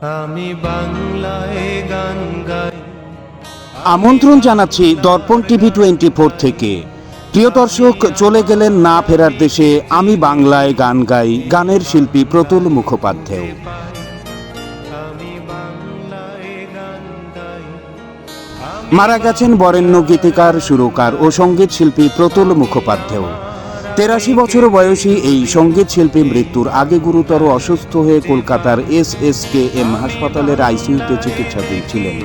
আমি বাংলায় গান গাই। আমন্ত্রণ জানাচ্ছি দর্পণ টিভি টোয়েন্টি ফোর থেকে। প্রিয় দর্শক চলে গেলেন না ফেরার দেশে। আমি বাংলায় গান গাই। গানের শিল্পী প্রতুল মুখোপাধ্যায়। মারা গেছেন বরেণ্য গীতিকার সুরকার ও সংগীত শিল্পী প্রতুল মুখোপাধ্যায়। তেরাশি বছর বয়সী এই সংগীত শিল্পী মৃত্যুর আগে গুরুতর অসুস্থ হয়ে কলকাতার এস এস কে এম হাসপাতালের আইসিইউতে চিকিৎসাধীন ছিলেন।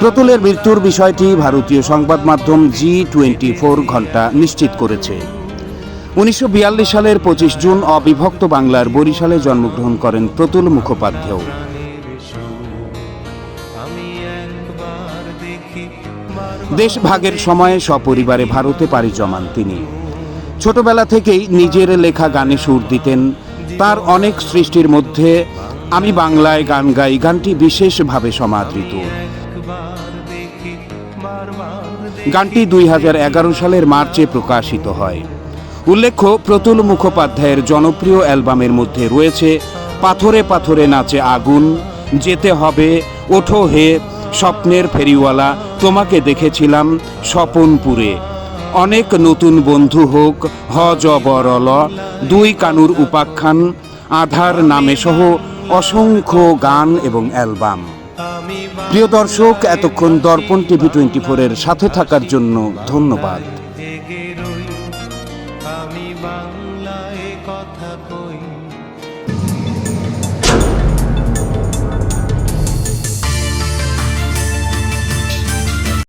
প্রতুলের মৃত্যুর বিষয়টি ভারতীয় সংবাদ মাধ্যম জি টোয়েন্টি ফোর ঘণ্টা নিশ্চিত করেছে। উনিশশো বিয়াল্লিশ সালের পঁচিশ জুন অবিভক্ত বাংলার বরিশালে জন্মগ্রহণ করেন প্রতুল মুখোপাধ্যায়। দেখি বারবার দেশ ভাগের সময়ে সপরিবারে ভারতে পাড়ি জমান তিনি। ছোটবেলা থেকেই নিজের লেখা গানে সুর দিতেন। তার অনেক সৃষ্টির মধ্যে আমি বাংলায় গান গাই, গানটি বিশেষভাবে সমাদৃত। গানটি দুই হাজার এগারো সালের মার্চে প্রকাশিত হয়। উল্লেখ্য, প্রতুল মুখোপাধ্যায়ের জনপ্রিয় অ্যালবামের মধ্যে রয়েছে পাথরে পাথরে নাচে আগুন, যেতে হবে, ওঠো হে, স্বপ্নের ফেরিওয়ালা তোমাকে দেখেছিলাম স্বপনপুরে। অনেক নতুন বন্ধু হোক হজ বরল দুই কানুর উপাখ্যান, আধার নামে সহ অসংখ্য গান এবং অ্যালবাম। প্রিয় দর্শক, এতক্ষণ দর্পণ টিভি টোয়েন্টি ফোরের সাথে থাকার জন্য ধন্যবাদ। আমি বাংলায় কথা কই।